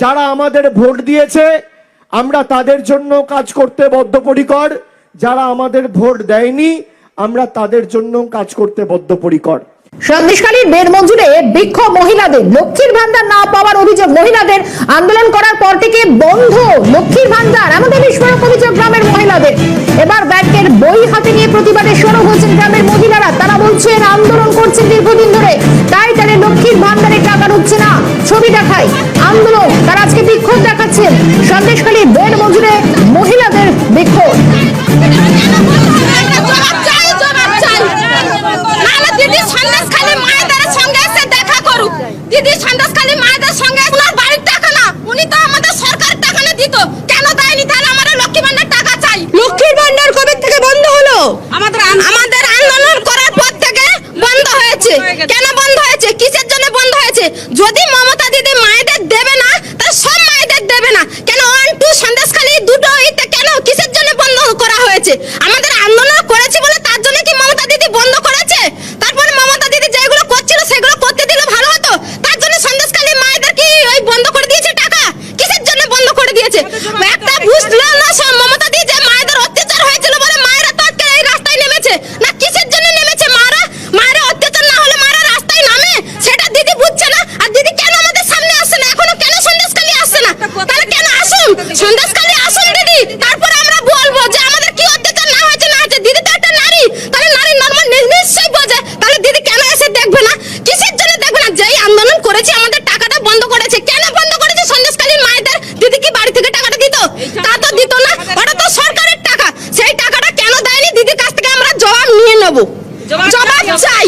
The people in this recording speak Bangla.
যারা আমাদের ভোট দিয়েছে, আমরা তাদের জন্য কাজ করতে বদ্ধপরিকর। যারা আমাদের ভোট দেয়নি, আমরা তাদের জন্য কাজ করতে বদ্ধপরিকর। বের মহিলাদের, লক্ষ্মীর ভান্ডার না পাওয়ার অভিযোগ মহিলাদের, আন্দোলন করার পর থেকে বন্ধ লক্ষ্মীর ভান্ডার অভিযোগ গ্রামের মহিলাদের। এবার ব্যাংকের বই হাতে প্রতিবাদে গ্রামের মহিলারা। তারা বলছেন, আন্দোলন করছেন দীর্ঘদিন ধরে, তাই ভান্ডারে টাকা না। ছবি দেখায় সংগঠনগুলো তারা আজকে বিক্ষোভ দেখাচ্ছেন। সন্দেশখালী বেড মজুরে মহিলাদের বিক্ষোভ। দিদি সন্দেশখালী মায়েদের সঙ্গে ওনার বাড়ির টাকা না উনি তো আমাদের সরকার টাকা না দিত। কেন দেয়নি? তাহলে আমরা লক্ষ্মী ভান্ডার টাকা চাই। লক্ষ্মী ভান্ডার কবে থেকে বন্ধ হলো? আমাদের আমাদের আন্দোলন করার পর থেকে বন্ধ হয়েছে। কেন বন্ধ হয়েছে? কিসের জন্য বন্ধ হয়েছে? যদি সন্দেশখালী আসুন দিদি তারপর আমরা বলব যে আমাদের কি অত্যাচার না হয়েছে না হয়েছে। দিদি তো একটা নারী তাহলে নারী নর্মাল নিশ্চয়ই বোঝে। তাহলে দিদি কেন এসে দেখবে না? কিসের জন্য দেখবে না? যেই আন্দোলন করেছে আমাদের টাকাটা বন্ধ করেছে। কেন বন্ধ করেছে? সন্দেশখালীর মায়েদের দিদি কি বাড়ি থেকে টাকাটা দিত? তা তো দিত না। ওটা তো সরকারের টাকা। সেই টাকাটা কেন দেয়নি? দিদির কাছ থেকে আমরা জবাব নিয়ে নেব। জবাব চাই।